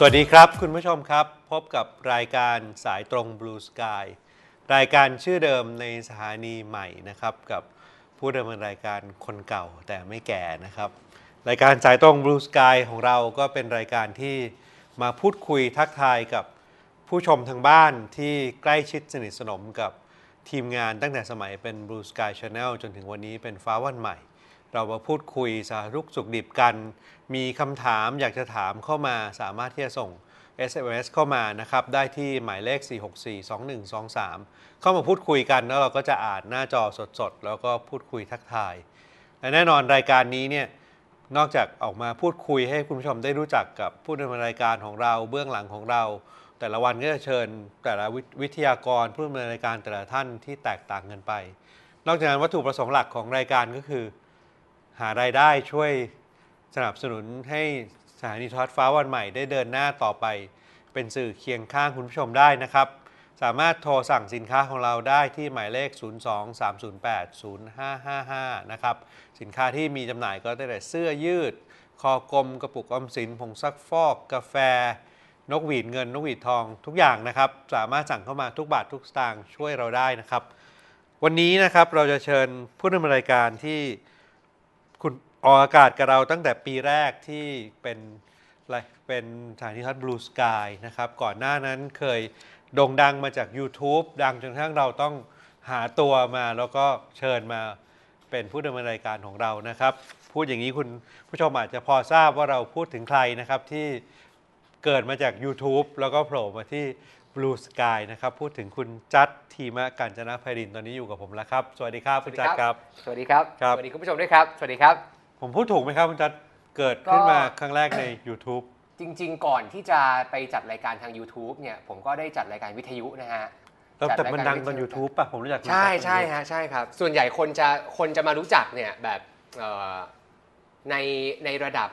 สวัสดีครับคุณผู้ชมครับ พบกับรายการสายตรง Blue Sky รายการชื่อเดิมในสถานีใหม่นะครับ กับผู้ดำเนินรายการคนเก่าแต่ไม่แก่นะครับ รายการสายตรง Blue Sky ของเราก็เป็นรายการที่มาพูดคุยทักทายกับผู้ชมทางบ้านที่ใกล้ชิดสนิทสนมกับทีมงานตั้งแต่สมัยเป็น Blue Sky Channel จนถึงวันนี้เป็นฟ้าวันใหม่ เรามาพูดคุยสารุกสุขดิบกัน มีคำถามอยากจะถามเข้ามาสามารถที่จะส่ง SMS เข้ามานะครับ ได้ที่หมายเลข 4642123 เข้ามาพูดคุยกัน แล้วเราก็จะอ่านหน้าจอสดๆ แล้วก็พูดคุยทักทาย และแน่นอนรายการนี้เนี่ย นอกจากออกมาพูดคุยให้คุณผู้ชมได้รู้จักกับผู้ดำเนินรายการของเราเบื้องหลังของเรา แต่ละวันก็จะเชิญแต่ละวิวทยากรผู้ดำเนินรายการแต่ละท่านที่แตกต่างกันไป นอกจากนั้นวัตถุประสงค์หลักของรายการก็คือ หารายได้ช่วยสนับสนุนให้สถานีทรทัศน์ฟ้าวันใหม่ได้เดินหน้าต่อไป เป็นสื่อเคียงข้างคุณผู้ชมได้นะครับ สามารถโทรสั่งสินค้าของเราได้ที่หมายเลข 023080555 นะครับ สินค้าที่มีจำหน่ายก็ได้แต่เสื้อยืด คอกลมกระปุกออมสินผงซักฟอก กาแฟ นกหวีดเงิน นกหวีดทองทุกอย่างนะครับ สามารถสั่งเข้ามาทุกบาททุกสตางค์ช่วยเราได้นะครับ วันนี้นะครับเราจะเชิญผู้ดำเนินรายการที่ คุณออกอากาศกับเราตั้งแต่ปีแรกที่เป็นอะไรเป็นสถานีโทรทัศน์ Blue Sky นะครับ ก่อนหน้านั้นเคยโด่งดังมาจาก YouTube ดังจนกระทั่งเราต้องหาตัวมาแล้วก็เชิญมาเป็นผู้ดำเนินรายการของเรานะครับ พูดอย่างนี้คุณผู้ชมอาจจะพอทราบว่าเราพูดถึงใครนะครับที่เกิดมาจาก YouTube แล้วก็โผล่มาที่ Blue Sky นะครับ พูดถึงคุณจัดทีมะกัญจนาไพรินทร์ตอนนี้อยู่กับผมแล้วครับ สวัสดีครับคุณจัดครับ สวัสดีครับครับ สวัสดีคุณผู้ชมด้วยครับ สวัสดีครับ ผมพูดถูกไหมครับคุณจัดเกิดขึ้นก็มาครั้งแรกใน YouTube จริง ๆ ก่อนที่จะไปจัดรายการทาง YouTube เนี่ยผมก็ได้จัดรายการวิทยุนะฮะแล้วจัดแต่มันดังรายการตอนวิทยุ YouTube ป่ะผมรู้จักคุณใช่จัดตอนใช่ YouTube ฮะใช่ครับ ส่วนใหญ่คนจะคนจะมารู้จักเนี่ยแบบเอ่อในในระดับ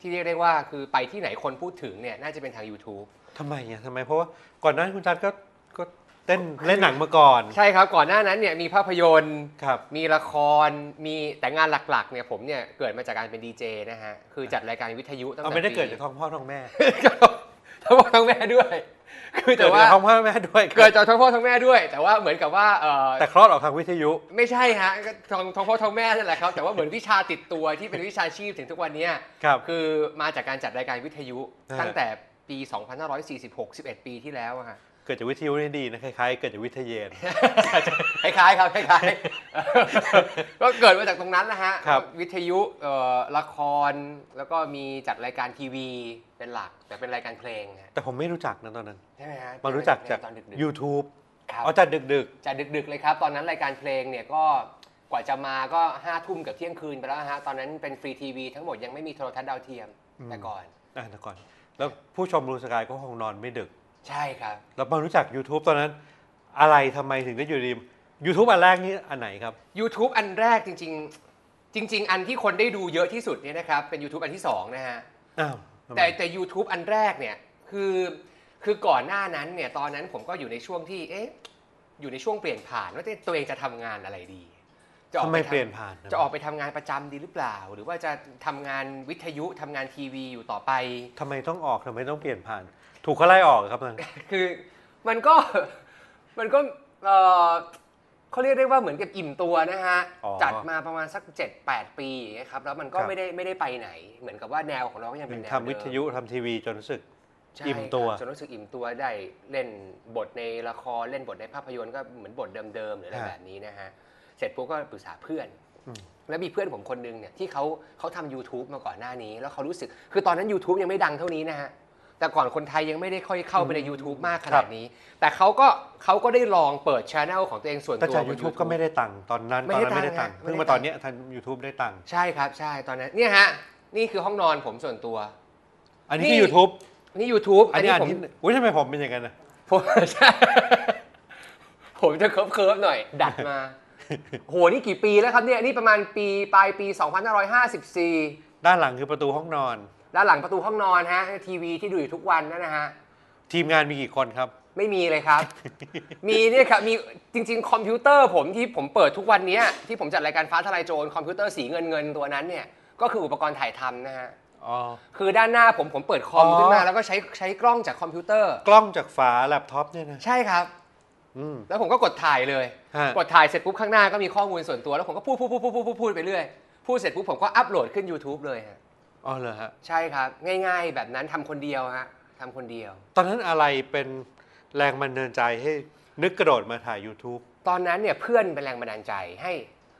ที่เรียกได้ว่าคือไปที่ไหนคนพูดถึงเนี่ยน่าจะเป็นทาง YouTube ทำไมอะทำไมเพราะว่าก่อนหน้านั้นคุณจัดก็ก็เต้นเล่นหนังมาก่อน ใช่ครับ ก่อนหน้านั้นเนี่ยมีภาพยนตร์ ครับ มีละคร มีแต่งานหลักๆเนี่ยผมเนี่ยเกิดมาจากการเป็นดีเจนะฮะ คือจัดรายการวิทยุตั้งเอาแต่ไม่ได้ปีเกิดจากท้องพ่อท้องแม่ ทั้งพ่อทั้งแม่ด้วย คือเกิแต่ดว่าจากท้องพ่อแม่ด้วยเกิดจากทั้งพ่อทั้งแม่ด้วย แต่ว่าเหมือนกับว่าเออแต่คลอดออกทางวิทยุ ไม่ใช่ฮะก็ท้องท้องพ่อท้องแม่นั่นแหละครับแต่ว่าเหมือนวิชาติดตัวที่เป็นวิชาชีพถึงทุกวันเนี้ย ครับ คือมาจากการจัดรายการวิทยุ อ่า ตั้งแต่ ปี 2546 11 ปีที่แล้วอะฮะเกิดจากวิทยุนี่ดีนะคล้ายๆเกิดจากวิทยเยน คล้ายๆครับคล้ายๆ ก็เกิดมาจากตรงนั้นนะฮะ ครับ วิทยุเอ่อละครแล้วก็มีจัดรายการทีวีเป็นหลัก แต่เป็นรายการเพลงฮะแต่ผมไม่รู้จักนะตอนนั้น ใช่ไหมฮะมารู้จักจาก ตอนดึก YouTube ๆครับ เอาจัดดึก จะดึกๆเลยครับ ตอนนั้นรายการเพลงเนี่ยก็กว่าจะมาก็ห้าทุ่มกับเที่ยงคืนไปแล้วฮะ ตอนนั้นเป็นฟรีทีวีทั้งหมดยังไม่มีโทรทัศน์ดาวเทียมอืม แต่ก่อน ๆ อะแต่ก่อน แล้วผู้ชมบลูสกายก็คงนอนไม่ดึก ใช่ครับแล้วมารู้จัก YouTube ตอนนั้น อะไรทำไมถึงได้อยู่ดี YouTube อันแรกนี่อันไหนครับ YouTube อันแรกจริง ๆ จริง ๆ อันที่คนได้ดูเยอะที่สุดเนี่ยนะครับเป็น YouTube อันที่2นะฮะอ้าวทำไมแต่แต่ YouTube อันแรกเนี่ยคือคือก่อนหน้านั้นเนี่ยตอนนั้นผมก็อยู่ในช่วงที่เอ๊ะอยู่ในช่วงเปลี่ยนผ่านว่าตัวเองจะทำงานอะไรดี จะออกทำไมทำเปลี่ยนผ่านนจะออกไปทำงานประจำดีหรือเปล่า หรือว่าจะทำงานวิทยุทำงานทีวีอยู่ต่อไปทำไมต้องออกทำไมต้องเปลี่ยนผ่าน ถูกเขาไล่ออกครับนั่นคือมันก็มันก็เออเขาเรียกได้ว่าเหมือนกับอิ่มตัวนะฮะอ๋อจัดมาประมาณสัก 7-8 ปีอย่างเงี้ยครับแล้วมันก็ครับไม่ได้ไม่ได้ไปไหน เหมือนกับว่าแนวของเราก็ยังเป็นแนวทำวิทยุทำทีวีจนรู้สึกใช่อิ่มตัวครับจนรู้สึกอิ่มตัวได้เล่นบทในละครเล่นบทในภาพยนตร์ก็เหมือนบทเดิมๆหรืออะไรฮะแบบนี้นะฮะ เสร็จปุ๊บก็ปรึกษาเพื่อนอืมแล้วมีเพื่อนผมคนนึงเนี่ยที่เขาเขาทำ YouTube มาก่อนหน้านี้ แล้วเขารู้สึก คือตอนนั้น YouTube ยังไม่ดังเท่านี้นะฮะแต่ก่อนคนไทยยังไม่ได้ค่อยเข้าไปใน YouTube มากขนาดนี้ แต่เขาก็เขาก็ได้ลองเปิดช anel ของตัวเองส่วนแต่ตัวจากบน YouTube ก็ไม่ได้ตังค์ตอนนั้นไม่ตอนได้นั้นไม่ได้ตัตังงค์ค์ฮะเพิ่งไม่มาได้ตตัองนค์เนี้ยทาง YouTube ได้ตังค์ใช่ครับใช่ตอนนั้นเนี่ยฮะนี่คือห้องนอนผมส่วนตัว อันนี้นี่คือ YouTube นี่ YouTube อันนี้อันผมที่อุ้ยทำไมผมเป็นอย่างนั้นนะผมใช่ผมจะเคิร์ฟเคิร์ฟหน่อย ดัดมา โหนี่กี่ปีแล้วครับเนี่ยนี่ประมาณปีปลายปี 2554 ด้านหลังคือประตูห้องนอน ด้านหลังประตูห้องนอนฮะทีวีที่ดูอยู่ทุกวันนั่นนะฮะทีมงานมีกี่คนครับ ไม่มีเลยครับ มีเนี่ยครับมีจริง ๆ คอมพิวเตอร์ผมที่ผมเปิดทุกวันเนี้ยที่ผมจัดรายการฟ้าทลายโจรคอมพิวเตอร์สีเงินเงินๆตัวนั้นเนี่ยก็คืออุปกรณ์ถ่ายทำนะฮะอ๋อคือด้านหน้าผมผมเปิดคอมอ๋อขึ้นมาแล้วก็ใช้ใช้กล้องจากคอมพิวเตอร์ กล้องจากฝาแล็ปท็อปเนี่ยนะใช่ครับอืม แล้วผมก็กดถ่ายเลยฮะกดถ่ายเสร็จปุ๊บข้างหน้าก็มีข้อมูลส่วนตัวแล้วผมก็พูดพูดพูดพูดพูดพูดพูดไปเรื่อย พูดเสร็จปุ๊บผมก็อัปโหลดขึ้น YouTube เลยฮะ อ๋อเหรอฮะ ใช่ครับ ง่ายๆ แบบนั้นทำคนเดียวฮะทำคนเดียว ตอนนั้นอะไรเป็นแรงบันดาลใจให้นึกกระโดดมาถ่าย YouTube ตอนนั้นเนี่ยเพื่อนเป็นแรงบันดาลใจให้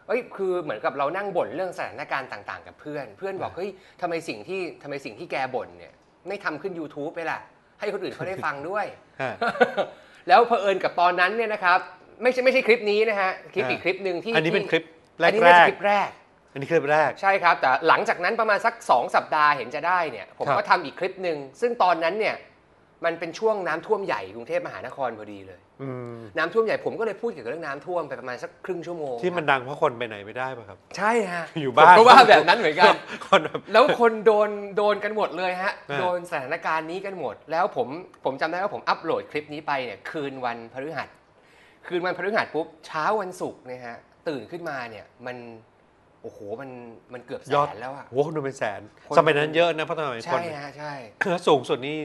เอ้ยคือเหมือนกับเรานั่งบ่นเรื่องสถานการณ์ต่างๆ กับเพื่อน เพื่อนบอกอ่าเฮ้ยทำไมสิ่งที่ทำไมสิ่งที่แกบ่นเนี่ยไม่ทำขึ้น YouTube ไปล่ะให้คนอื่นเขาได้ฟังด้วยฮะ แล้วเผอิญกับตอนนั้นเนี่ยนะครับไม่ใช่ไม่ใช่คลิปนี้นะฮะคลิปอ่าอีกคลิปหนึ่งที่อันนี้เป็นคลิปแรอักนนี้แรน่าจะกคลิปแรก อันนี้คลิปแรกใช่ครับ แต่หลังจากนั้นประมาณสัก 2 สัปดาห์เห็นจะได้เนี่ยผมครับก็ทำอีกคลิปหนึ่งซึ่งตอนนั้นเนี่ยมันเป็นช่วงน้ำท่วมใหญ่กรุงเทพมหานครพอดีเลยอืม น้ำท่วมใหญ่ผมก็เลยพูดเกี่ยวกับเรื่องน้ำท่วมไปประมาณสักครึ่งชั่วโมงที่มันดังเพราะคนไปไหนไม่ได้ป่ะครับ ใช่ฮะอยู่บ้าน ผมก็ว่าแบบนั้นเหมือนกัน คนแบบ แล้วคนโดนโดนกันหมดเลยฮะ อ่า โดนสถานการณ์นี้กันหมด แล้วผมผมจำได้ว่าผมอัปโหลดคลิปนี้ไปเนี่ยคืนวันพฤหัส คืนวันพฤหัสปุ๊บเช้าวันศุกร์เนี่ยฮะตื่นขึ้นมาเนี่ยมันโอ้โหมันมันเกือบแสยอดนแล้วอะโอ้โหคนดูเป็นแสนคน สมัยนั้นเยอะนะเพราะสมัยคใช่นฮะใช่แล้วสูงสุดนี่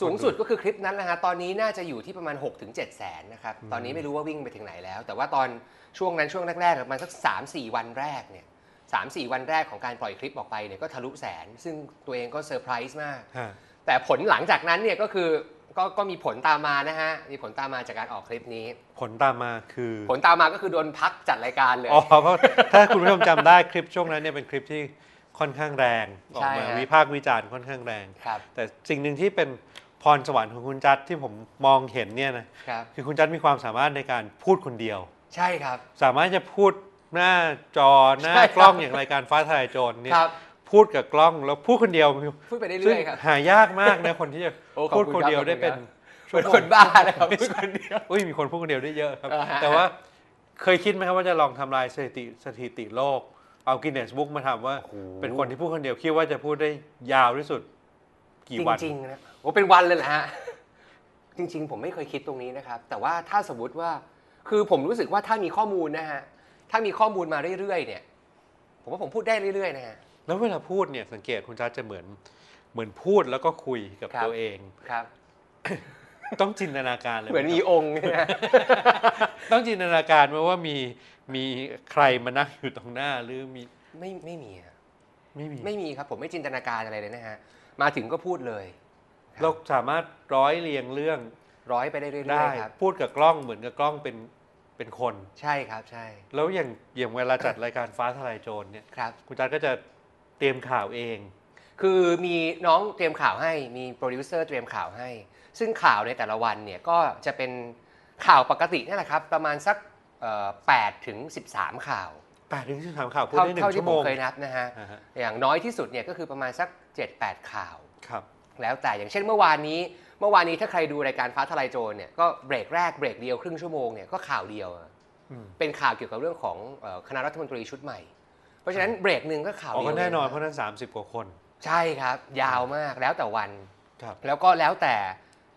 สูงสุดก็คือคลิปนั้นแหละฮะตอนนี้น่าจะอยู่ที่ประมาณ 6-7ถึงแสนนะครับ ตอนนี้ไม่รู้ว่าวิ่งไปถึงไหนแล้ว แต่ว่าตอนช่วงนั้นช่วงแรกๆประมาณสัก 3-4 วันแรกเนี่ยสามสี่วันแรกของการปล่อยคลิปออกไปเนี่ยก็ทะลุแสน ซึ่งตัวเองก็เซอร์ไพรส์มากฮะแต่ผลหลังจากนั้นเนี่ยก็คือก็ก็มีผลตามมานะฮะ มีผลตามมาจากการออกคลิปนี้ ผลตามมาคือ ผลตามมาก็คือโดนพักจัดรายการเลย อ๋อ เพราะถ้าคุณผู้ชมจำได้คลิปช่วงนั้นเนี่ยเป็นคลิปที่ ค่อนข้างแรงออกมาใช่ฮะวิพากษ์วิจารณ์ค่อนข้างแรงครับแต่สิ่งหนึ่งที่เป็นพรสวรรค์ของคุณจัดที่ผมมองเห็นเนี่ยนะครับคือคุณจัดมีความสามารถในการพูดคนเดียว ใช่ครับ สามารถจะพูดหน้าจอหน้าใช่ครับกล้องอย่างรายการฟ้าทลายโจรเนี่ยครับพูดกับกล้องแล้วพูดคนเดียวพูดไปซึ่งเรื่อยๆครับหายากมากนะคนที่จะโอ้ขอบพูดคุณคนเดียวครับได้เป็นเหมือนคนบ้านะครับพูดคนเดียวอุ้ยมีคนพูดคนเดียวได้เยอะครับอ่าฮะแต่ว่าเคยคิดไหมครับว่าจะลองทำลายสถิติสถิติโลก เอากินเนสบุ๊กมาทำว่าโอ้โหเป็นคนที่พูดคนเดียวคิดว่าจะพูดได้ยาวที่สุด กี่วันจริงๆนะโอ้เป็นวันเลยแหละฮะจริง ๆ ผมไม่เคยคิดตรงนี้นะครับ แต่ว่าถ้าสมมติว่าคือผมรู้สึกว่าถ้ามีข้อมูลนะฮะถ้ามีข้อมูลมาเรื่อยๆเนี่ย ผมว่าผมพูดได้เรื่อยๆนะฮะแล้วเวลาพูดเนี่ยสังเกตคุณจัดจะเหมือนเหมือนพูดแล้วก็คุยกับครับตัวเองครับ ต้องจินตนาการเลยเหมือนไหมีครับองค์เนี่ยนะต้องจินตนาการไหมว่ามีมีใครมานั่งอยู่ตรงหน้าหรือมีไม่ไม่มีอะไม่มีไม่มีครับ ผมไม่จินตนาการอะไรเลยนะฮะมาถึงก็พูดเลย เราสามารถร้อยเรียงเรื่องร้อยไปได้เรื่ได้อยๆครับพูดกับกล้องเหมือนกับกล้องเป็นเป็นคน ใช่ครับใช่ แล้วอย่างอย่างเวลาจัดรายการฟ้าทลายโจรเนี่ยครับคุณจัดก็จะเตรียมข่าวเอง คือมีน้องเตรียมข่าวให้มีโปรดิวเซอร์เตรียมข่าวให้ ซึ่งข่าวในแต่ละวันเนี่ยก็จะเป็นข่าวปกตินี่แหละครับ ประมาณสักแปดถึงสิบสามข่าวแปดถึงสิบสามข่าวพูดเท่าได้หนึ่เท่างชั่ที่วผโมมงเคยนับนะฮะอ่าฮะอย่างน้อยที่สุดเนี่ยก็คือประมาณสัก7-8ข่าวครับแล้วแต่อย่างเช่นเมื่อวานนี้เมื่อวานนี้ถ้าใครดูรายการฟ้าทลายโจรเนี่ยก็เบรกแรกเบรกเดียวครึ่งชั่วโมงเนี่ยก็ข่าวเดียวอะอืมเป็นข่าวเกี่ยวกับเรื่องของเอ่อคณะรัฐมนตรีชุดใหม่ เพราะฉะนั้นเบรกหนึ่งก็ข่าวอ๋อเดียวก็แน่นอนเงเพราะนั้น 30 กว่าคน ใช่ครับ ยาวมากแล้วแต่วันครับแล้วก็แล้วแต่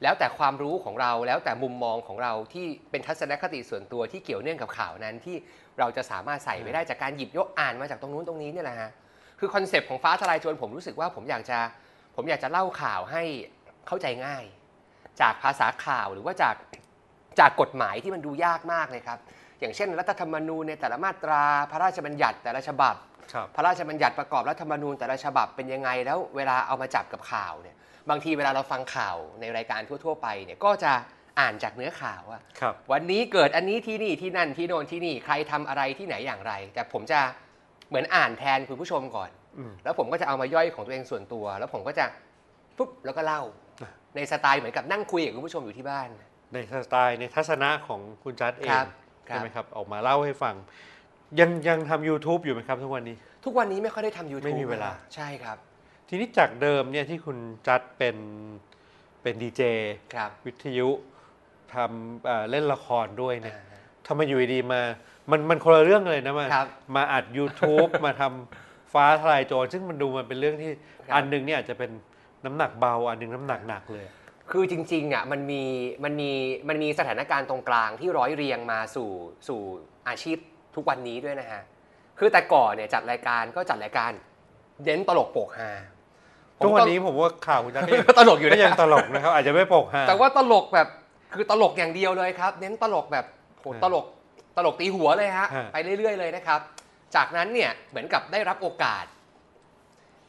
แล้วแต่ความรู้ของเราแล้วแต่มุมมองของเราที่เป็นทัศนคติส่วนตัวที่เกี่ยวเนื่องกับข่าวนั้นที่เราจะสามารถใส่ไปได้จากการหยิบยกอ่านมาจากตรงนู้นตรงนี้เนี่ยแหละฮะคือคอนเซปต์ของฟ้าทลายโจรผมรู้สึกว่าผมอยากจะผมอยากจะเล่าข่าวให้เข้าใจง่าย จากภาษาข่าวหรือว่าจากจากกฎหมายที่มันดูยากมากเลยครับ อย่างเช่น รัฐธรรมนูญในแต่ละมาตรา พระราชบัญญัติแต่ละฉบับ ครับ พระราชบัญญัติประกอบรัฐธรรมนูญแต่ละฉบับเป็นยังไงแล้วเวลาเอามาจับกับข่าวเนี่ยบางทีเวลาเราฟังข่าวในรายการทั่ว ๆ ไปเนี่ยก็จะอ่านจากเนื้อข่าวว่าครับ วันนี้เกิดอันนี้ที่นี่ที่นั่นที่โน่นที่นี่ใครทำอะไรที่ไหนอย่างไร แต่ผมจะเหมือนอ่านแทนคุณผู้ชมก่อน อืม แล้วผมก็จะเอามาย่อยของตัวเองส่วนตัว แล้วผมก็จะปุ๊บแล้วก็เล่า อะ ในสไตล์เหมือนกับนั่งคุยกับคุณผู้ชมอยู่ที่บ้าน ในสไตล์ในทัศนะของคุณจัดเอครังบ ใช่ไหมครับออกมาเล่าให้ฟัง ยังยังทำ YouTube อยู่ไหมครับทุกวันนี้ ทุกวันนี้ไม่ค่อยได้ทำ YouTube ไม่มีเวลา ใช่ครับ ทีนี้จากเดิมเนี่ยที่คุณจัดเป็นเป็นดีเจครับวิทยุทำเอ่อเล่นละครด้วยเนี่ยอ่าฮะทำไมอยู่ดีๆมา มันมันคนละเรื่องเลยนะมาครับมาอัด YouTube มาทำฟ้าทลายโจรซึ่งมันดูมันเป็นเรื่องที่ครับ อันหนึงเนี่ยอาจจะเป็นน้ำหนักเบา อันหนึงน้ำหนักหนักเลย คือจริงๆอะมันมีมันมีมันมีสถานการณ์ตรงกลางที่ร้อยเรียงมาสู่สู่อาชีพทุกวันนี้ด้วยนะฮะ คือแต่ก่อนเนี่ยจัดรายการก็จัดรายการเน้นตลกโปกฮาทุกวันนี้ผมว่าข่าวคุณจัดก็ยังก็ตลกอยู่ก็นะยังตลกนะครับ อาจจะไม่ปกฮาแต่ว่าตลกแบบคือตลกอย่างเดียวเลยครับ เน้นตลกแบบโหฮะตลกตลกตีหัวเลยฮะฮะไปเรื่อย ๆ เลยนะครับ จากนั้นเนี่ยเหมือนกับได้รับโอกาส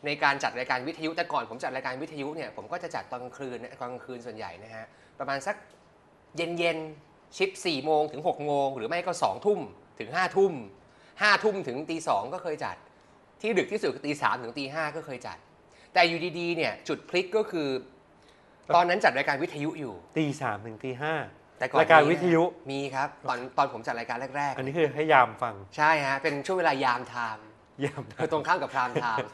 ในการจัดรายการวิทยุแต่ก่อนผมจัดรายการวิทยุเนี่ยผมก็จะจัดตอนกลางคืนนะตอนกลางคืนส่วนใหญ่นะฮะประมาณสักเย็นๆชิป4ี่โมงถึง6กโมงหรือไม่ก็2องทุ่มถึง5้าทุ่มห้าทุ่มถึงตีสองก็เคยจัด ที่ดึกที่สุดคือตีสามถึงตีห้าก็เคยจัด แต่อยู่ดีๆเนี่ยจุดพลิกก็คือ ตอนนั้นจัดรายการวิทยุอยู่ตีสามถึงตีห้าแต่ก่อนรายการมีนะวิทยุมีครับตอนตอนผมจัดรายการแรกอันนี้คือให้ยามฟังๆใช่ฮะเป็นช่วงเวลายามไทม์ ยามคือตรงข้ามกับพรามไทม์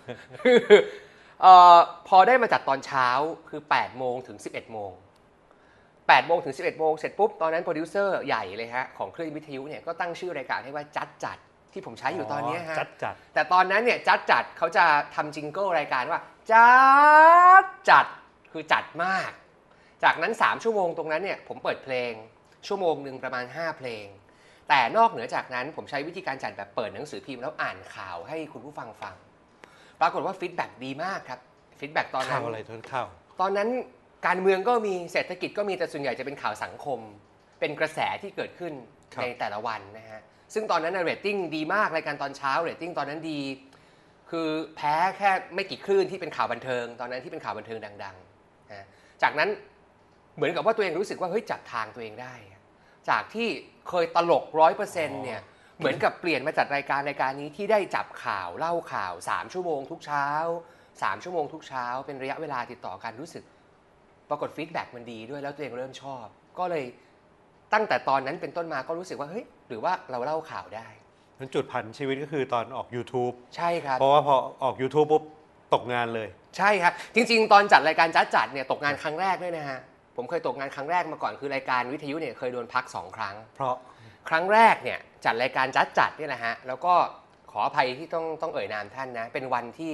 เอ่อพอได้มาจัดตอนเช้าคือ8โมงถึง 11โมง8โมงถึง 11โมงเสร็จปุ๊บ ตอนนั้นโปรดิวเซอร์ใหญ่เลยฮะ ของคลื่นวิทยุเนี่ยก็ตั้งชื่อรายการให้ว่าจัดจัดที่ผมใช้อยู่ตอนเนี้ยฮะจัดจัดแต่ตอนนั้นเนี่ยจัดจัดเขาจะทำจิงเกิลรายการว่าจัดจัดคือจัดมาก จากนั้น 3 ชั่วโมงตรงนั้นเนี่ยผมเปิดเพลงชั่วโมงหนึ่งประมาณ 5 เพลง แต่นอกเหนือจากนั้นผมใช้วิธีการจัดแบบเปิดหนังสือพิมพ์แล้วอ่านข่าวให้คุณผู้ฟังฟัง ปรากฏว่าฟีดแบ็ดีมากครับฟีดแบ็ตอนนั้ข่านวอะไรทนข่าวตอนนั้นการเมืองก็มีเศรษฐกิจก็มีแต่ส่วนใหญ่จะเป็นข่าวสังคม เป็นกระแสที่เกิดขึ้นครับในแต่ละวันนะฮะซึ่งตอนนั้นเรตติ้งดีมากรายการตอนเช้าเรตติ้งตอนนั้นดี คือแพ้แค่ไม่กี่คลื่นที่เป็นข่าวบันเทิง ตอนนั้นที่เป็นข่าวบันเทิงดังๆนะจากนั้นเหมือนกับว่าตัวเองรู้สึกว่าเฮ้ยจับทางตัวเองได้อะ จากที่เคยตลกร้อยเปอร์เซ็นต์เนี่ยเหมือนกับเปลี่ยนมาจัดรายการรายการนี้ที่ได้จับข่าวเล่าข่าว 3 ชั่วโมงทุกเช้า 3 ชั่วโมงทุกเช้า เป็นระยะเวลาติดต่อกันรู้สึก ปรากฏฟีดแบ็กมันดีด้วยแล้วตัวเองเริ่มชอบ ก็เลยตั้งแต่ตอนนั้นเป็นต้นมาก็รู้สึกว่าเฮ้ยหรือว่าเราเล่าข่าวได้นั้นจุดผันชีวิตก็คือตอนออก YouTube ใช่ครับ เพราะว่าพอออก YouTube ปุ๊บตกงานเลย ใช่ครับ จริง ๆ ตอนจัดรายการจัดจัดเนี่ยตกงานครั้งแรกด้วยนะฮะ ผมเคยตกงานครั้งแรกมาก่อนคือรายการวิทยุเนี่ยเคยโดนพักสองครั้ง เพราะครั้งแรกเนี่ยจัดรายการจัดจัดเนี่ยนะฮะแล้วก็ขออภัยที่ต้องต้องเอ่ยนามท่านนะ เป็นวันที่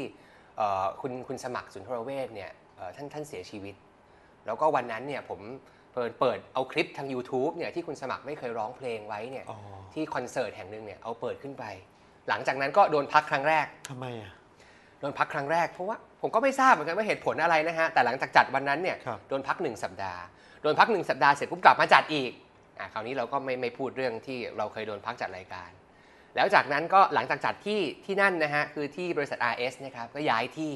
เอ่อคุณคุณสมัครสุนทรเวชเนี่ยเอ่อท่านท่านเสียชีวิต แล้วก็วันนั้นเนี่ยผมเปิดเปิดเอาคลิปทาง YouTube เนี่ยที่คุณสมัครไม่เคยร้องเพลงไว้เนี่ยอ๋อที่คอนเสิร์ตแห่งหนึ่งเนี่ยเอาเปิดขึ้นไป หลังจากนั้นก็โดนพักครั้งแรกทำไมอะโดนพักครั้งแรกเพราะว่าผมก็ไม่ทราบเหมือนกันว่าเหตุผลอะไรนะฮะแต่หลังจากจัดวันนั้นเนี่ยครับโดนพักหนึ่งสัปดาห์โดนพักหนึ่งสัปดาห์เสร็จปุ๊บกลับมาจัดอีกอะคราวนี้เราก็ไม่ไม่พูดเรื่องที่เราเคยโดนพักจัดรายการ แล้วจากนั้นก็หลังจากจัดที่ที่นั่นนะฮะคือที่บริษัท RS นะครับก็ย้ายที่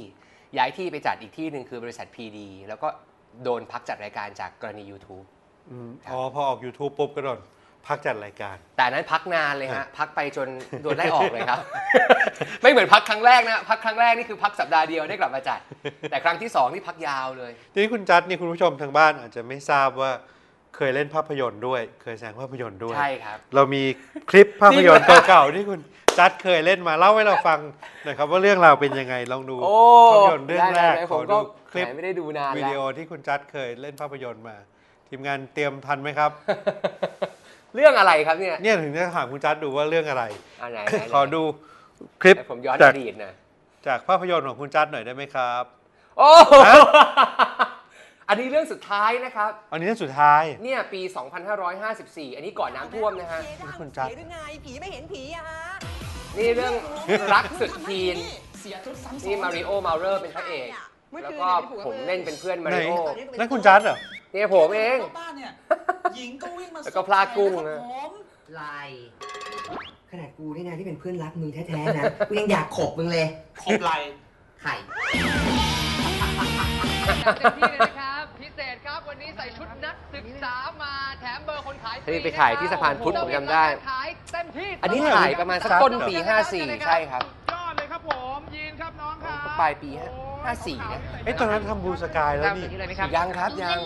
ย้ายที่ไปจัดอีกที่หนึ่งคือบริษัท PD แล้วก็โดนพักจัดรายการจากกรณี YouTube อืมครับอ๋อพอออก YouTube ปุ๊บก็โดน พักจัดรายการ แต่อันนั้นพักนานเลยครัฮะบพักไปจนโดนไล่ออกเลยครับ ไม่เหมือนพักครั้งแรกนะพักครั้งแรกนี่คือพักสัปดาห์เดียวได้กลับมาจัด แต่ครั้งที่สองนี่พักยาวเลยทีนี้คุณจัดนี่คุณผู้ชมทางบ้านอาจจะไม่ทราบว่าเคยเล่นภาพยนตร์ด้วย เคยแสดงภาพยนตร์ด้วยใช่ครับ เรามีคลิปภาพยนตร์จริงเหรอเก่าๆที่คุณจัดเคยเล่นมาเล่าให้เราฟังหน่อยครับว่าเรื่องราวเป็นยังไงลองดูโอ้ภาพยนตร์เรื่องแรกได้ๆขผอมดูก็คลิปแหมไม่ได้ดูนานวิแล้ดีโอวที่คุณจัดเคยเล่นภาพยนตร์มา ทีมงานเตรียมทันไหมครับ เรื่องอะไรครับเนี่ยเนี่ยถึงจะถามคุณจัดดูว่าเรื่องอะไรอันไหนขอดูคลิปให้ผมย้อนจากอดีตหนะจากภาพยนตร์ของคุณจัดหน่อยได้ไหมครับ โอ้ฮะ อันนี้เรื่องสุดท้ายนะครับ อันนี้เรื่องสุดท้าย เนี่ยปี 2554 อันนี้ก่อนน้ำท่วมนะฮะ คุณจัดเสียหรือไงผีไม่เห็นผีอะฮะนี่เรื่องรักสุดทีน เสียชุดซ้ำซ้อนนี่มาริโอมาเรอร์เป็นพระเอก แล้วก็ผมเล่นเป็นเพื่อนมาไหนริโอนั่นคุณจัดเหรอ เนี่ยผมเอง บ้านเนี่ยหญิงก็วิ่งมาแล้วก็พลากุ้งนะ ผมลายขนาดกูนี่นะที่เป็นเพื่อนรักมึงแท้ๆนะ กูยังอยากขบมึงเลยครบไหลไข่ จัดเต็มที่เลยนะครับพิเศษครับวันนี้ใส่ชุดนักศึกษามาแถมเบอร์คนขายฟรีนี่ไปถ่ายที่สะพานพุทธผมจำได้ ขายเต็มที่อันนี้ถ่ายประมาณสักต้นปี 54 ใช่ครับ ยอดเลยครับผม ยีนครับน้องครับปลายปี54นะเอ้ยตอนนั้นทำบูสกายแล้วนี่เลยไหมครับ ยังครับยัง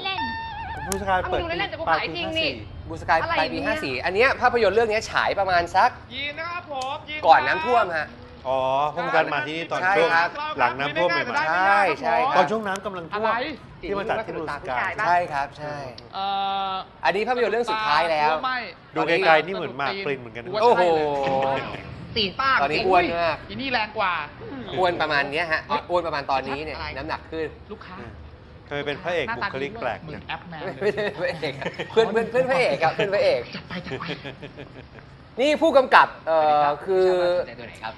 บูสกายเปิดเอามาดูเล่นๆแต่ผมปลายขายปีจริงห้านี่ สี่บูสกายอะไรปลายปี เนี่ย 54 อันเนี้ยภาพยนตร์เรื่องนี้ฉายประมาณสักยีนนะครับผมยีนก่อนน้ำท่วมฮะ อ๋อพวกกันมาที่นี่ตอนใช่ช่วงครับ หลังน้ำท่วมใหม่ใช่ใช่คๆตรัอบ นช่วงน้ำกำลังท่วมอะไรที่มาจัดที่บูสกาย ใช่ครับใช่ เอ่ออันนี้ภาพยนตร์เรื่องสุดท้ายแล้วไม่ดูไกลๆนี่เหมือนหมากปรินเหมือนกันนะ โอ้โห ตีนป้าตอนนี้อ้วนมาก อีนี่แรงกว่า อ้วนประมาณเนี้ยฮะอ้วนประมาณตอนนี้เนี่ยน้ำหนักขึ้น ลูกค้าเคยเป็นพระเอกบุคลิกแปลกเหมืเนี่อยนแอปแมนไม่ใช่พระเอกครับเพื่อนเพื่อนเพื่อนพระเอกครับเพื่อนพระเอกไปจัดไปนี่ผู้กำกับเอ่อคือตัวไหนครับ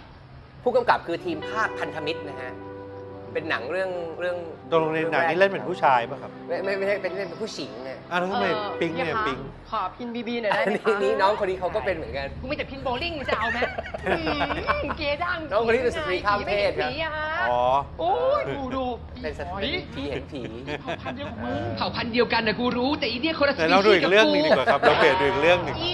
ผู้กำกับคือทีมภาคพันธมิตรนะฮะ เป็นหนังเรื่องเรื่องตรงในหนังนี่เล่นเป็นผู้ชายป่ะครับไม่ไม่ไม่ใช่เป็นเล่นเป็นผู้หญิงเนี่ยอ้าวแล้วทำไมเออปิงเนี่ยพี่คะปิงขอพินบีบีหน่อยได้อันไหมนี้คะนี่น้องคนนี้เขาก็เป็นเหมือนกันกูมีแต่พินโบลิ่งจะเอาไหมอืมเกดังน้องคนนี้เป็นสตรีข้ามเพศครับผีอะฮะอ๋อโอ้ยดูดูเป็นสตรีผีเห็นผีเผ่าพันธุ์เดียวกับมึงเผ่าพันธุ์เดียวกันนะกูรู้แต่อีเนี่ยคนละสแต่ปีเราดูชีอีส์กเรื่องหนึงดีกว่าครับเราเปลี่ยนดูอีกเรื่องหนึ่งอี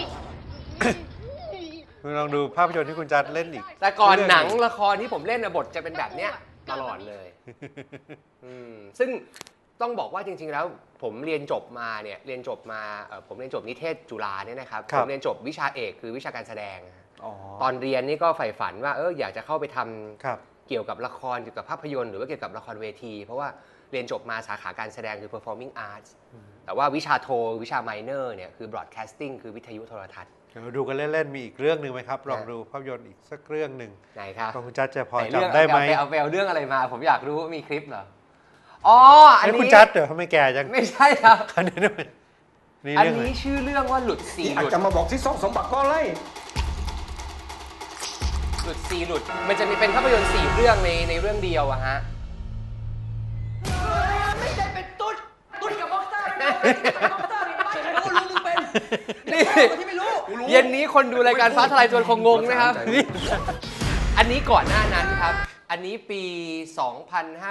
คุณลองดูภาพยนตร์ที่คุณจัดเล่นอีก แต่ก่อนเรื่องหนังละครที่ผมเล่นนะบทจะเป็นแบบเนี้ย ตลอดเลยอืมซึ่งต้องบอกว่าจริง ๆ แล้ว ผมเรียนจบมาเนี่ยเรียนจบมาเอ่อผมเรียนจบนิเทศจุฬาเนี่ยนะครับครัผบมเรียนจบวิชาเอกคือวิชาการแสดงอ๋อตอนเรียนนี่ก็ใฝ่ฝันว่าเอออยากจะเข้าไปทำครับเกี่ยวกับละครเกี่ยวกับภาพยนตร์หรือว่าเกี่ยวกับละครเวที เพราะว่าเรียนจบมาสาขาการแสดงคือ performing arts แต่ว่าวิชาโท วิชา minor เนี่ยคือ broadcasting คือวิทยุโทรทัศน์ เดี๋ยวดูกันเล่นๆ มีอีกเรื่องหนึ่งไหมครับ ลองฮะดูภาพยนตร์อีกสักเรื่องหนึ่งไหนครับของคุณจัดจะพอไหนเรื่องจำได้ไหมเอาไปเอาเรื่องอะไรมา ผมอยากรู้ว่ามีคลิปเหรออ๋ออันไอ้ยนี้คุณจัดเดี๋ยวทำไมแก่จังไม่ใช่ครับอันนี้ด้วยนี่อันเรื่องอะไรนี้ชื่อเรื่องว่าหลุดสี่นี่หอาจลุดจะมาบอกที่ซอกสมบัติก็ไล่หลุดสี่หลุด มันจะมีเป็นภาพยนตร์สี่เรื่องในในเรื่องเดียวอะฮะไม่ใช่เป็นตุ๊ดตุ๊ดกับบ็อกเซอร์นะบ็อกเซอร์นี่ไม่ใช่รู้รู้มึงเป็นนี่คนที่ไม่รู้ เย็นนี้คนดูรายการฟ้าทลายโจรคงงงนะครับ อันนี้ก่อนหน้านั้นครับ อันนี้ปี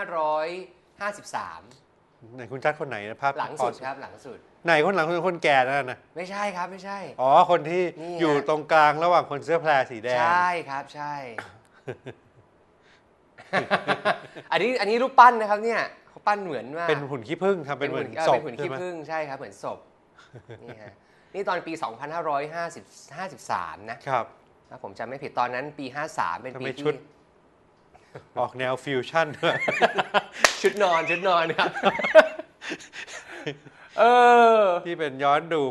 2553 ไหนคุณจัดคนไหนนะภาพหลังสุดครับหลังสุด ไหนคนหลังคือคนแก่นั่นนะไม่ใช่ครับไม่ใช่ อ๋อคนที่นี่ฮะ อยู่ตรงกลางระหว่างคนเสื้อแพรสีแดง ใช่ครับใช่ อันนี้อันนี้รูปปั้นนะครับเนี่ยเขาปั้นเหมือนว่าเป็นหุ่นขี้ผึ้งทำเป็นเหมือนเออศเป็พนหุ่นใช่ขี้ไหมผึ้งใช่ครับเหมือนศพนี่ฮะ นี่ตอนปี 2553 นะครับถ้าผมจำไม่ผิดตอนนั้นปี 53 เป็นทำปีไมที่ชุดออกแนวฟิวชั่นด้วย ชุดนอนชุดนอนครับ เออ ที่เป็นย้อนดู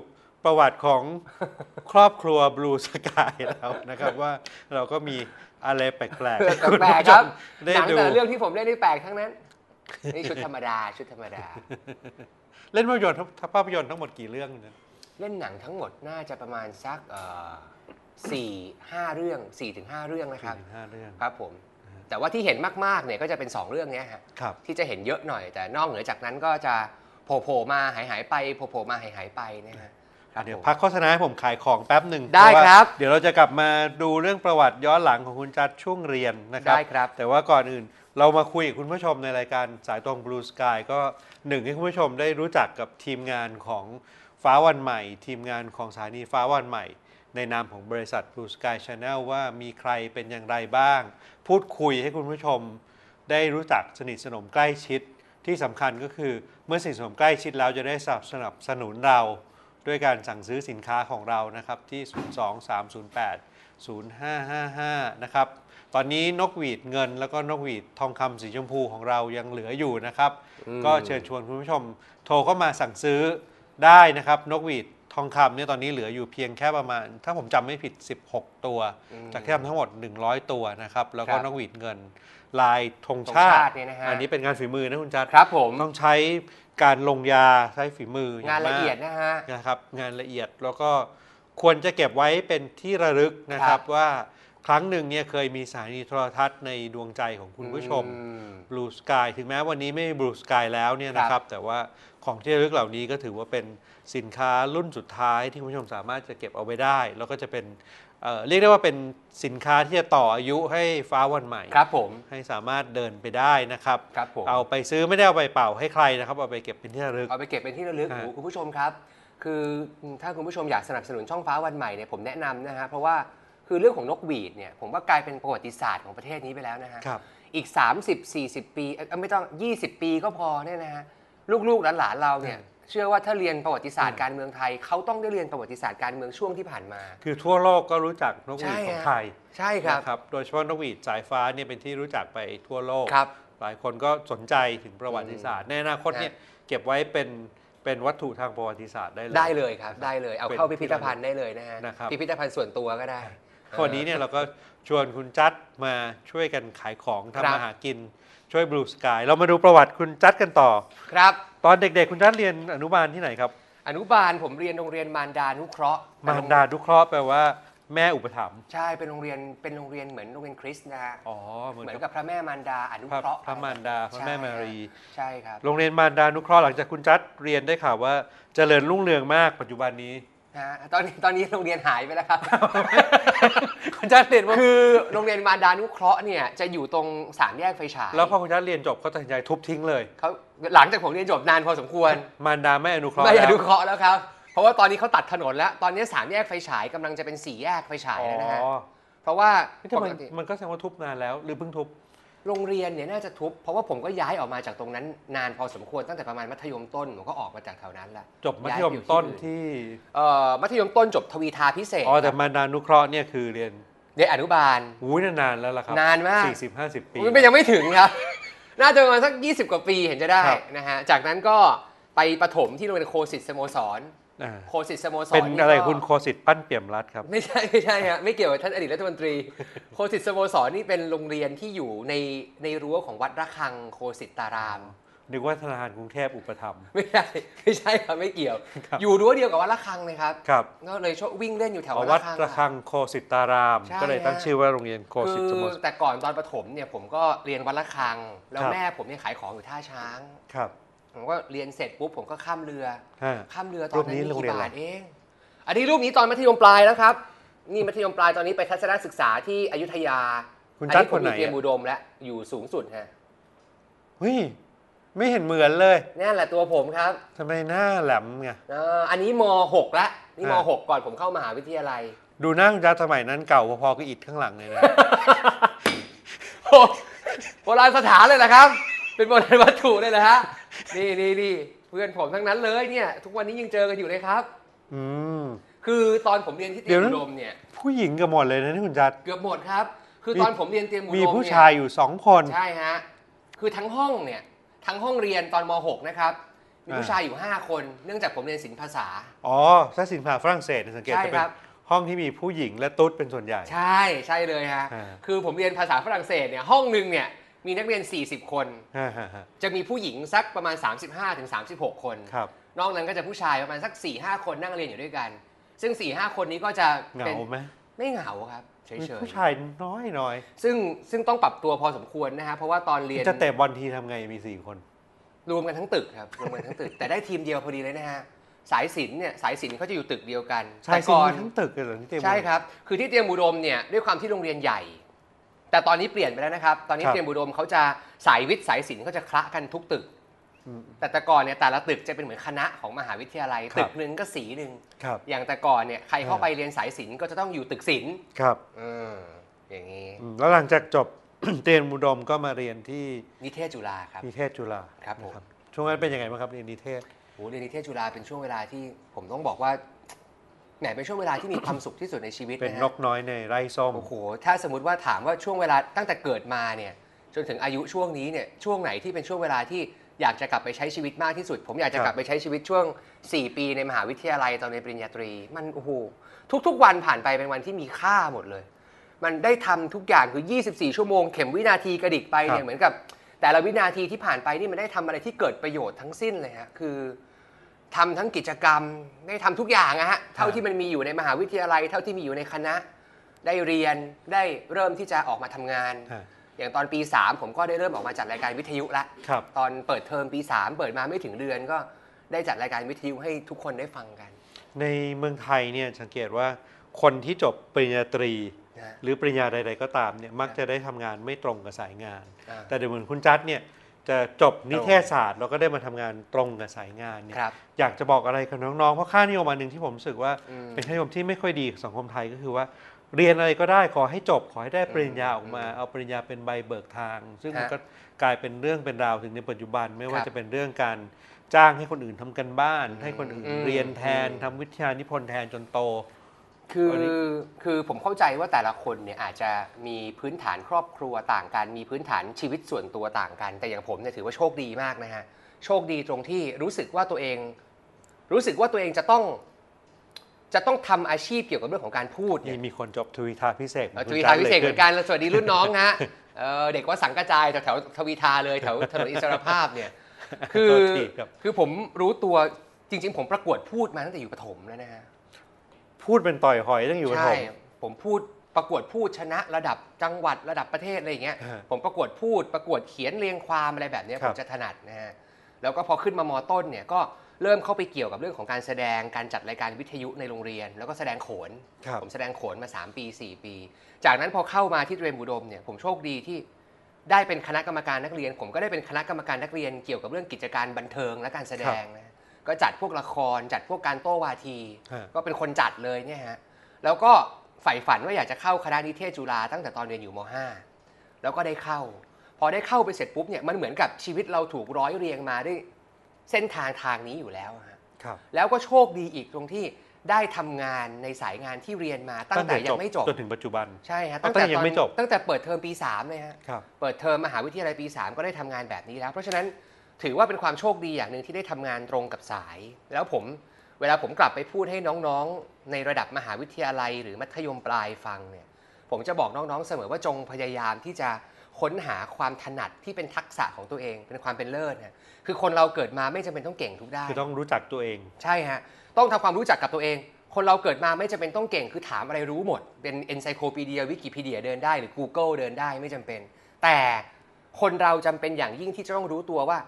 ประวัติของครอบครัวบลูสกายแล้วนะครับว่าเราก็มีอะไรแปลกๆให้คุณแปลกผู้ๆชครับมได้หนังดูแต่ละเรื่องที่ผมเล่นนี่แปลกทั้งนั้น นี่ชุดธรรมดาชุดธรรมดา เล่นภาพยนตร์ทั้งภาพยนตร์ทั้งหมดกี่เรื่องเนี่ย เล่นหนังทั้งหมดน่าจะประมาณสักเอ่อสี่ห้าเรื่องสี่ถึงห้าเรื่องนะครับสี่ถึงห้าเรื่อง ครับผม แต่ว่าที่เห็นมากๆเนี่ยก็จะเป็น 2 เรื่องเนี้ยฮะครับ ที่จะเห็นเยอะหน่อย แต่นอกเหนือจากนั้นก็จะโผล่ๆมาหายหายๆไปโผล่ๆมาหายหายๆไปนะฮะครับเดี๋ยวผม พักโฆษณาให้ผมขายของแป๊บหนึ่งได้เพาะว่าครับ เดี๋ยวเราจะกลับมาดูเรื่องประวัติย้อนหลังของคุณจัดช่วงเรียนนะครับ ได้ครับ แต่ว่าก่อนอื่นเรามาคุยกับคุณผู้ชมในรายการสายตรง Blue Sky ก็หนึ่งให้คุณผู้ชมได้รู้จักกับทีมงานของ ฟ้าวันใหม่ ทีมงานของสถานีฟ้าวันใหม่ ในนามของบริษัท Blue Sky Channel ว่ามีใครเป็นอย่างไรบ้าง พูดคุยให้คุณผู้ชม ได้รู้จักสนิทสนมใกล้ชิด ที่สำคัญก็คือเมื่อสนิทสนมใกล้ชิดแล้วจะได้สนับสนับสนุนเราด้วยการสั่งซื้อสินค้าของเรานะครับที่ 02308 0555 นะครับ ตอนนี้นกหวีดเงินแล้วก็นกหวีดทองคำสีชมพูของเรายังเหลืออยู่นะครับอืมก็เชิญชวนคุณผู้ชมโทรเข้ามาสั่งซื้อ ได้นะครับนกหวีดทองคำเนี่ยตอนนี้เหลืออยู่เพียงแค่ประมาณ ถ้าผมจำไม่ผิด 16 ตัวจากที่ทำทั้งหมด 100 ตัวนะครับ แล้วก็ครับนกหวีดเงิน ลายธงธงชาชาติติเนี่ยนะฮะ อันนี้เป็นงานฝีมือนะคุณจัดครับผมต้องใช้การลงยาใช้ฝีมือองานละมกเอียดนะฮะ นะครับงานละเอียดแล้วก็ควรจะเก็บไว้เป็นที่ระลึกนะคครัรับบ ว่าครั้งหนึ่งเนี่ยเคยมีสถานีโทรทัศน์ในดวงใจของคุณผู้ชม อืม Blue Sky ถึงแม้วันนี้ไม่มี Blue Sky แล้วเนี่ยนะคครัรับ บ แต่ว่า ของที่ระลึกเหล่านี้ก็ถือว่าเป็นสินค้ารุ่นสุดท้ายที่คุณผู้ชมสามารถจะเก็บเอาไว้ได้ แล้วก็จะเป็นเอ่อเรียกได้ว่าเป็นสินค้าที่จะต่ออายุให้ฟ้าวันใหม่ครับผมให้สามารถเดินไปได้นะครับครับผมเอาไปซื้อไม่ได้เอาไปเป่าให้ใครนะครับเอาไปเก็บเป็นที่ระลึกเอาไปเก็บเป็นที่ระลึกฮะโอ้โหคุณผู้ชมครับ คือถ้าคุณผู้ชมอยากสนับสนุนช่องฟ้าวันใหม่เนี่ยผมแนะนำนะฮะเพราะว่าคือเรื่องของนกหวีดเนี่ยผมว่ากลายเป็นประวัติศาสตร์ของประเทศนี้ไปแล้วนะฮะครับอีก 30 40 ปีเอ้ยไม่ต้อง 20 ปีก็พอเนี่ยนะฮะ ลูกๆหลานๆเราเนี่ยเชื่อว่าถ้าเรียนประวัติศาสตร์การเมืองไทยเขาต้องได้เรียนประวัติศาสตร์การเมืองช่วงที่ผ่านมา คือทั่วโลกก็รู้จักนกหวีดใช่ของฮะไทยใช่ครับนะครับโดยเฉพาะนกหวีดสายฟ้าเนี่ยเป็นที่รู้จักไปทั่วโลกครับหลายคนก็สนใจถึงประวัติศาสตร์ในอนาคตเนี่ยฮะเก็บไว้เป็นเป็นวัตถุทางประวัติศาสตร์ได้เลยได้เลยครับได้เลยเอาเข้าพิพิธภัณฑ์ได้เลยนะฮะนะครับพิพิธภัณฑ์ส่วนตัวก็ได้วันนี้เนี่ยเราก็ชวนคุณจัดมาช่วยกันขายของครัทำบมาหากิน ช่วยบลูสกายเรามาดูประวัติคุณจัดกันต่อ ครับ ตอนเด็กๆ คุณจัดเรียนอนุบาลที่ไหนครับ อนุบาลผมเรียนโรงเรียนมารดานุเคราะห์มารดาดุเคราะห์แปลว่าแม่อุปถัมภ์ใช่เป็นโรงเรียนเป็นโรงเรียนเหมือนโรงเรียนคริสต์นะฮะอ๋อเหมือนเหมือนกักับบพระแม่มารดาอนุพระเคราะห์พระมารดาพระแม่มารี ใช่ครับ โรงเรียนมารดานุเคราะห์หลังจากคุณจัดเรียนได้ข่าวว่าเจริญรุ่งเรืองมากปัจจุบันนี้ นะฮะตอนนี้ตอนนี้โรงเรียนหายไปแล้วครับ คุณจัดเรียนว่าคือโรงเรียนมารดานุเคราะห์เนี่ยจะอยู่ตรงสามแยกไฟฉายแล้วพอคุณจัดเรียนจบเขาตัดสินใจทุบทิ้งเลยเขาหลังจากผมเรียนจบนานพอสมควร มารดาไม่อนุเคราะห์ไม่อแล้วนุเคราะห์แล้วครับ เพราะว่าตอนนี้เขาตัดถนนแล้ว ตอนนี้สามแยกไฟฉายกำลังจะเป็นสี่แยกไฟฉายอ๋อแล้วนะฮะเพราะว่านี่ทำปไมกติมันก็แสดงว่าทุบนานแล้ว หรือเพิ่งทุบ โรงเรียนเนี่ยน่าจะทุบ เพราะว่าผมก็ย้ายออกมาจากตรงนั้น นานพอสมควรตั้งแต่ประมาณมัธยมต้นผมก็ออกมาจากแถวนั้นแหละจบมัธยมต้นที่เอ่อมัธยมต้นจบทวีทาพิเศษอ๋อแต่ครับมารดานุเคราะห์เนี่ยคือเรียนเรียนอนุบาลอุ้ยนานๆแล้วล่ะครับนานมากสี่สิบห้าสิบปีอุ๊ยไม่ยังไม่ถึงครับ น่าจะประมาณสัก 20 กว่าปีเห็นจะได้ครับนะฮะจากนั้นก็ไปประถมที่โรงเรียนโคสิตสโมสร อ่าโคสิตสโมสรเป็นอะไรก็คุณโคสิตปั้นเปี่ยมรัฐครับ ไม่ใช่ไม่ใช่ฮะไม่เกี่ยวกับท่านอดีตรัฐมนตรี โคสิตสโมสรนี่เป็นโรงเรียนที่อยู่ในในรั้วของวัดระฆังโคสิตตารามนึกว่าธนาคารกรุงเทพอุปถัมภ์ไม่ใช่ไม่ใช่ครับไม่เกี่ยวครับอยู่รั้วเดียวกับวัดระฆังเลยครับครับก็เลยชอบวิ่งเล่นอยู่แถวขอวัดวัดระฆังระฆังโคสิตตารามใช่ก็เลยตั้งฮะชื่อว่าโรงเรียนโคสิตคืสอโมสรแต่ก่อนตอนประถมเนี่ยผมก็เรียนวัดระฆัง แล้วครับแม่ผมเนี่ยขายของอยู่ท่าช้างครับ ผมก็เรียนเสร็จปุ๊บผมก็ข้ามเรือ ฮะ ข้ามเรือตรูอนปนั้นนี้ไม่โรงเรียกี่นอะไร บาทเอง อันนี้รูปนี้ตอนมัธยมปลายแล้วครับ นี่มัธยมปลายตอนนี้ไปทัศนศึกษาที่อยุธยาคุณอัจัดนี้คผมนอไหนยู่เตรียมอะอุดมแล้วอยู่สูงสุดฮะเฮ้ยไม่เห็นเหมือนเลยนี่แหละตัวผมครับทำไมหน้าแหลมไง เอ่ออันนี้ม .6 ละนี่ม อ่า .6 ก่อนผมเข้ามหาวิทยาลัย ดูหน้าคุณจัดสมัยนั้นเก่าพอๆกับอิฐข้างหลังเลยนะ โอ้โบราณสถานเลยนะครับ เป็นโบราณวัตถุเลยนะฮะ นี่นี่นี่เพื่อนผมทั้งนั้นเลยเนี่ย ทุกวันนี้ยังเจอกันอยู่เลยครับ อืม คือตอนผมเรียนที่เตรีเดี๋ยยมวนะ อุดมเนี่ย ผู้หญิงกับหมดเลยนะนี่คุณจัด เกือบหมดครับ คือมีตอนผมเรียนเตรียมอุดมมีเนี่ย ผู้ชายอยู่สองคน ใช่ฮะ คือทั้งห้องเนี่ย ทั้งห้องเรียนตอนม .6 นะครับ มีผู้อ่าชายอยู่ 5 คน เนื่องจากผมเรียนศิลปภาษา อ๋อถ้าสินค้าฝรั่งเศสเนี่ยสังเกตใช่จะเป็คนรับ ห้องที่มีผู้หญิงและตุ๊ดเป็นส่วนใหญ่ ใช่ ใช่เลยฮะ อ่า คือผมเรียนภาษาฝรั่งเศสเนี่ย ห้องหนึ่งเนี่ย มีนักเรียน 40 คนฮ่าฮ่าฮ่าจะมีผู้หญิงสักประมาณ 35-36 คน ครับ นอกนั้นก็จะผู้ชายประมาณสัก4-5คนนั่งเรียนอยู่ด้วยกัน ซึ่ง4-5คนนี้ก็จะเหงาเป็นไหมไม่เหงาครับเฉมียผู้ชายน้อยน้อยๆซึ่งซึ่งต้องปรับตัวพอสมควรนะฮะเพราะว่าตอนเรียนจะเตะบอลทีทำไงมีสี่คน รวมกันทั้งตึกครับรวมกันทั้งตึก แต่ได้ทีมเดียวพอดีเลยนะฮะสายศิลป์เนี่ยสายศิลป์เขาจะอยู่ตึกเดียวกันชายแต่สิงก่อนมีทั้งตึกเลยเหรอที่เตะบอลใช่ครับ คือที่เตรียมอุดมเนี่ยด้วยความที่โรงเรียนใหญ่ แต่ตอนนี้เปลี่ยนไปแล้วนะครับ ตอนนี้ครับ เตรียมอุดมเขาจะสายวิทย์สายศิลป์เขาจะคละกันทุกตึก อืม แต่แต่ก่อนเนี่ยแต่ละตึกจะเป็นเหมือนคณะของมหาวิทยาลัย ครับ ตึกหนึ่งก็สีหนึ่งครับ อย่างแต่ก่อนเนี่ยใครเข้าอ่าไปเรียนสายศิลป์ก็จะต้องอยู่ตึกศิลป์ครับอืมอย่างนี้อืมแล้วหลังจากจบ เตรียมอุดมก็มาเรียนที่นิเทศจุฬาครับ นิเทศจุฬาครับผม นะช่วงนั้นเป็นยังไงบ้างครับเรียนนิเทศ โหเรียนนิเทศจุฬาเป็นช่วงเวลาที่ผมต้องบอกว่า แหมเป็นช่วงเวลาที่มีความสุขที่สุดในชีวิตเป็นนะฮะนกน้อยในไร่ส้ม โอ้โหถ้าสมมติว่าถามว่าช่วงเวลาตั้งแต่เกิดมาเนี่ยจนถึงอายุช่วงนี้เนี่ยช่วงไหนที่เป็นช่วงเวลาที่อยากจะกลับไปใช้ชีวิตมากที่สุด ผมอยากจะครับกลับไปใช้ชีวิตช่วง 4 ปีในมหาวิทยาลัยตอนในปริญญาตรี มันโอ้โหทุกๆ วันผ่านไปเป็นวันที่มีค่าหมดเลย มันได้ทำทุกอย่างคือ 24 ชั่วโมง เข็มวินาทีกระดิกไปเนี่ยเหมือนกับ แต่ละวินาทีที่ผ่านไปนี่มันได้ทำอะไรที่เกิดประโยชน์ทั้งสิ้นเลยฮะคือ ทำทั้งกิจกรรมได้ทำทุกอย่างอะฮะเท่าที่มันมีอยู่ในมหาวิทยาลัย เท่าที่มีอยู่ในคณะ ได้เรียนได้เริ่มที่จะออกมาทำงานฮะอย่างตอนปี 3 ผมก็ได้เริ่มออกมาจัดรายการวิทยุละครับตอนเปิดเทอมปี 3 เปิดมาไม่ถึงเดือนก็ได้จัดรายการวิทยุให้ทุกคนได้ฟังกัน ในเมืองไทยเนี่ยสังเกตว่าคนที่จบปริญญาตรีนะหรือปริญญาใด ๆ ก็ตามเนี่ยมักจะได้ทำงานไม่ตรงกับสายงานอ่าแต่เดี๋ยวเหมือนคุณจัดเนี่ย จะจบนิเทศศาสตร์แล้วก็ได้มาทำงานตรงกับสายงานเนี่ยครับอยากจะบอกอะไรกับน้องๆ เพราะค่านิยมอันหนึ่งที่ผมรู้สึกว่าอืมเป็นค่านิยมที่ไม่ค่อยดีกับสังคมไทยก็คือว่า เรียนอะไรก็ได้ขอให้จบขอให้ได้ปริญญาออกมาอืมเอาปริญญาเป็นใบเบิกทาง ซึ่งมันฮะก็กลายเป็นเรื่องเป็นราวถึงในปัจจุบันไม่ว่าครับจะเป็นเรื่องการจ้างให้คนอื่นทำกันบ้าน ให้คนอื่นอืมเรียนแทนอืมทำวิทยานิพนธ์แทนจนโต คืออันนี้คือผมเข้าใจว่าแต่ละคนเนี่ยอาจจะมีพื้นฐานครอบครัวต่างกัน มีพื้นฐานชีวิตส่วนตัวต่างกัน แต่อย่างผมเนี่ยถือว่าโชคดีมากนะฮะโชคดีตรงที่รู้สึกว่าตัวเอง รู้สึกว่าตัวเองจะต้อง จะต้องทำอาชีพเกี่ยวกับเรื่องของการพูดเนี่นี่ยมีคนจบทวีทาพิเศษเอ่อทวีทาพิเศษเหมือนกันแล้วสวัสดีรุ่นน้องฮะเอ่อเด็กวัดสังกระจายแถวแถวทวีทาเลยแถวถนนอิสรภาพเนี่ยคือโทษทีครับคือผมรู้ตัวจริง ๆ ผมประกวดพูดมาตั้งแต่อยู่ประถมแล้วนะฮะ พูดเป็นต่อยหอยต้องอยู่ประถใช่ ม ผมพูดประกวดพูดชนะระดับจังหวัดระดับประเทศอะไรอย่างเงี้ย ฮะผมประกวดพูดประกวดเขียนเรียงความอะไรแบบเนี้ยครัผบ มจะถนัดนะฮะ แล้วก็พอขึ้นมามอต้นเนี่ยก็เริ่มเข้าไปเกี่ยวกับเรื่องของการแสดงการจัดรายการวิทยุในโรงเรียน แล้วก็แสดงโขน ครับ ผมแสดงโขนมา 3 ปี 4 ปี จากนั้นพอเข้ามาที่เตรียมอุดมเนี่ยผมโชคดีที่ได้เป็นคณะกรรมการนักเรียน ผมก็ได้เป็นคณะกรรมการนักเรียนเกี่ยวกับเรื่องกิจการบันเทิงและการแสดงนะฮะ ก็จัดพวกละครจัดพวกการโต้วาทีฮะก็เป็นคนจัดเลยเนี่ยฮะแล้วก็ใฝ่ฝันว่าอยากจะเข้าคณะนิเทศจุฬาตั้งแต่ตอนเรียนอยู่ม .5 แล้วก็ได้เข้า พอได้เข้าไปเสร็จปุ๊บเนี่ยมันเหมือนกับชีวิตเราถูกร้อยเรียงมาด้วยเส้นทางทางนี้อยู่แล้วอะฮะครับแล้วก็โชคดีอีกตรงที่ได้ทำงานในสายงานที่เรียนมาตั้งแต่ยังไม่จบจนถึงปัจจุบันใช่ฮะตั้งแต่ยังไม่จบตั้งแต่เปิดเทอมปี3เลยฮะครับเปิดเทอมมหาวิทยาลัยปี 3 ก็ได้ทำงานแบบนี้แล้ว เพราะฉะนั้น ถือว่าเป็นความโชคดีอย่างหนึ่งที่ได้ทำงานตรงกับสาย แล้วผมเวลาผมกลับไปพูดให้น้องๆ ในระดับมหาวิทยาลัย หรือมัธยมปลายฟังเนี่ยผมจะบอกน้องๆเสมอว่าจงพยายามที่จะค้นหาความถนัดที่เป็นทักษะของตัวเอง เป็นความเป็นเลิศนะคือคนเราเกิดมาไม่จำเป็นต้องเก่งทุกด้านคือต้องรู้จักตัวเอง ใช่ฮะต้องทำความรู้จักกับตัวเอง คนเราเกิดมาไม่จำเป็นต้องเก่งคือถามอะไรรู้หมด เป็น encyclopedia วิกิพีเดียเดินได้หรือ Google เดินได้ไม่จำเป็น แต่คนเราจำเป็นอย่างยิ่งที่จะต้องรู้ตัวว่า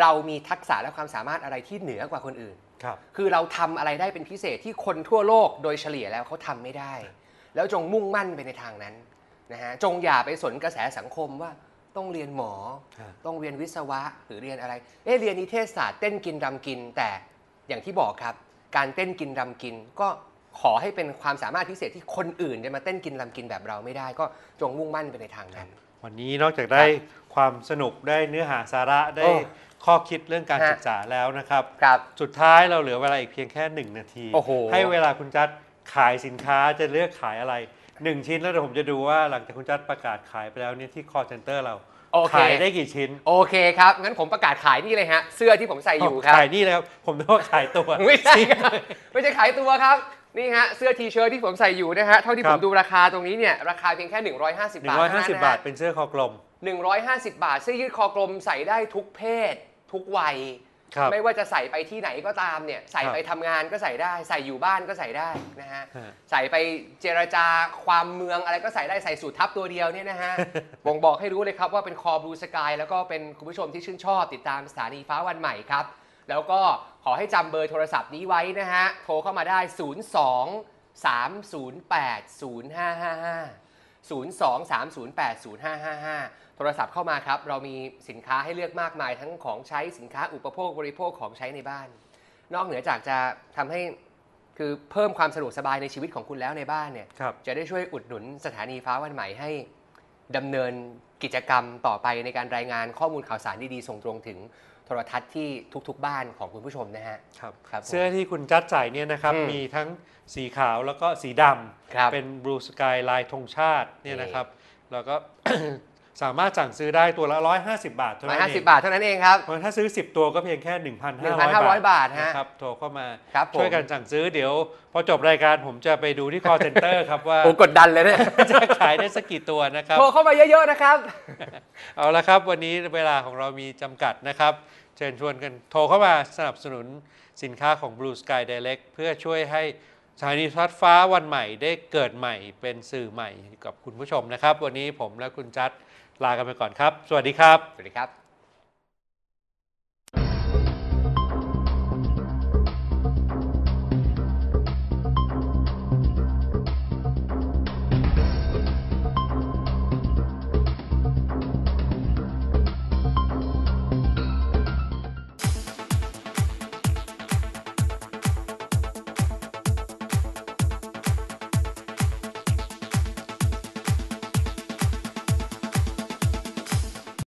เรามีทักษะและความสามารถอะไรที่เหนือกว่าคนอื่น ครับ คือเราทำอะไรได้เป็นพิเศษที่คนทั่วโลกโดยเฉลี่ยแล้วเขาทำไม่ได้ แล้วจงมุ่งมั่นไปในทางนั้นนะฮะจงอย่าไปสนกระแสสังคมว่าต้องเรียนหมอครับต้องเรียนวิศวะหรือเรียนอะไร เอ๊ะเรียนนิเทศศาสตร์เต้นกินรำกิน แต่อย่างที่บอกครับ การเต้นกินรำกิน ก็ขอให้เป็นความสามารถพิเศษที่คนอื่นจะมาเต้นกินรำกินแบบเราไม่ได้ ก็จงมุ่งมั่นไปในทางนั้น วันนี้นอกจากได้ความสนุกได้เนื้อหาสาระได้โอ้ ข้อคิดเรื่องการฮะ ศึกษาแล้วนะครับ ครับ สุดท้ายเราเหลือเวลาอีกเพียงแค่ 1 นาที โอ้โห ให้เวลาคุณจัดขายสินค้าจะเลือกขายอะไร 1 ชิ้นแล้วเดี๋ยวผมจะดูว่าหลังจากคุณจัดประกาศขายไปแล้วเนี่ยที่ call center เรา โอเค ขายได้กี่ชิ้นโอเคครับ งั้นผมประกาศขายนี่เลยฮะ เสื้อที่ผมใส่อยู่ครับ ขายนี่เลยครับ ผมนึกว่าขายตัว ไม่ใช่ครับไม่ใช่ขายตัวครับ นี่ฮะ เสื้อทีเชิ้ตที่ผมใส่อยู่นะฮะ เท่าที่คผรัมบดูราคาตรงนี้เนี่ย ราคาเพียงแค่ 150 บาท150 บาท เป็นเสื้อคอกลม 150 บาทเสื้อยืดคอกลมใส่ได้ทุกเพศ ทุกวัย ครับ ไม่ว่าจะใส่ไปที่ไหนก็ตามเนี่ยใส่ครับไปทำงานก็ใส่ได้ ใส่อยู่บ้านก็ใส่ได้นะฮะฮะ ใส่ไปเจรจาความเมืองอะไรก็ใส่ได้ใส่สูททับตัวเดียวเนี่ยนะฮะ บ่งบอกให้รู้เลยครับว่าเป็นคอบลูสกายแล้วก็เป็นคุณผู้ชมที่ชื่นชอบติดตามสถานีฟ้าวันใหม่ครับ แล้วก็ขอให้จำเบอร์โทรศัพท์นี้ไว้นะฮะ โทรเข้ามาได้ 02 308 0555 02 308 0555 โทรศัพท์เข้ามาครับ เรามีสินค้าให้เลือกมากมาย ทั้งของใช้สินค้าอุปโภคบริโภคของใช้ในบ้าน นอกเหนือจากจะทำให้คือเพิ่มความสะดวกสบายในชีวิตของคุณแล้วในบ้านเนี่ยครับจะได้ช่วยอุดหนุนสถานีฟ้าวันใหม่ให้ดำเนินกิจกรรมต่อไปในการรายงานข้อมูลข่าวสารดีๆส่งตรงถึงโทรทัศน์ที่ทุกๆ บ้านของคุณผู้ชมนะฮะครับครับผมเสื้อที่คุณจัดใส่เนี่ยนะครับอืมมีทั้งสีขาวแล้วก็สีดครับำเป็นบลูสกายลายธงชาติเนี่ยนี่นะครับ แล้วก็ สามารถสั่งซื้อได้ตัวละ 150 บาทเท่านั้นเอง150บาทเท่านั้นเองครับ เพราะถ้าซื้อ 10 ตัวก็เพียงแค่ 1,500 1,500บาทฮะนะครับโทรเข้ามาครับผม ช่วยกันสั่งซื้อเดี๋ยว พอจบรายการผมจะไปดูที่ call center ครับว่าโอ้กดดันเลยเนี่ย จะขายได้สักกี่ตัวนะครับ โทรเข้ามาเยอะๆนะครับ เอาละครับ วันนี้เวลาของเรามีจำกัดนะครับ เชิญชวนกันโทรเข้ามาสนับสนุนสินค้าของ Blue Sky Direct เพื่อช่วยให้สถานีโทรทัศน์ฟ้าวันใหม่ได้เกิดใหม่เป็นสื่อใหม่กับคุณผู้ชมนะครับ วันนี้ผมและคุณจัด ลากันไปก่อนครับ สวัสดีครับ สวัสดีครับ